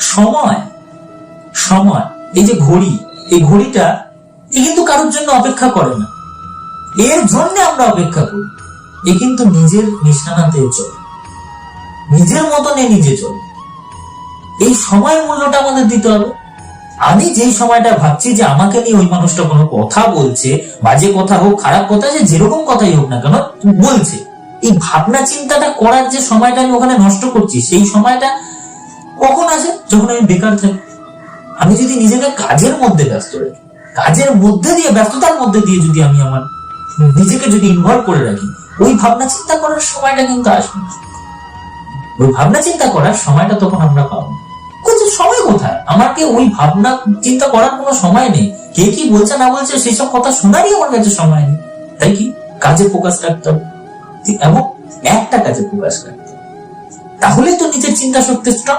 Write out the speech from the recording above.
সময় সময়, এই যে ঘড়ি, এই ঘড়িটা এ কিন্তু কারোর জন্য অপেক্ষা করে না। এর জন্য আমরা অপেক্ষা করি। এ কিন্তু নিজের নিশানাতে চলে নিজের মতনে নিজে চলে। এই সময় মূল্যটা আমাদের দিতে হবে। আমি যেই সময়টা ভাবছি যে আমাকে নিয়ে ওই মানুষটা কোনো কথা বলছে বাজে কথা হোক, খারাপ কথা, যে যেরকম কথাই হোক না কেন, বলছে। এই ভাবনা চিন্তাটা করার যে সময়টা আমি ওখানে নষ্ট করছি, সেই সময়টা যখন আমি বেকার থাকি, আমি যদি নিজেকে কাজের মধ্যে ব্যস্ত রাখি, কাজের মধ্যে দিয়ে, ব্যস্ততার মধ্যে দিয়ে যদি আমি আমার নিজেকে যদি ইনভলভ করে রাখি, ওই ভাবনা চিন্তা করার সময়টা কিন্তু আসবে ওই ভাবনা চিন্তা করার সময়টা তখন আমরা পাবো সময় কোথায়? আমাকে ওই ভাবনা চিন্তা করার কোনো সময় নেই। কে কি বলছে, না বলছে সেসব কথা শোনারই আমার কাছে সময় নেই। তাই কি? কাজে ফোকাস রাখতে হবে। এবং একটা কাজে ফোকাস রাখতে হবে। তাহলেই তো নিজের চিন্তা শক্তি স্ট্রং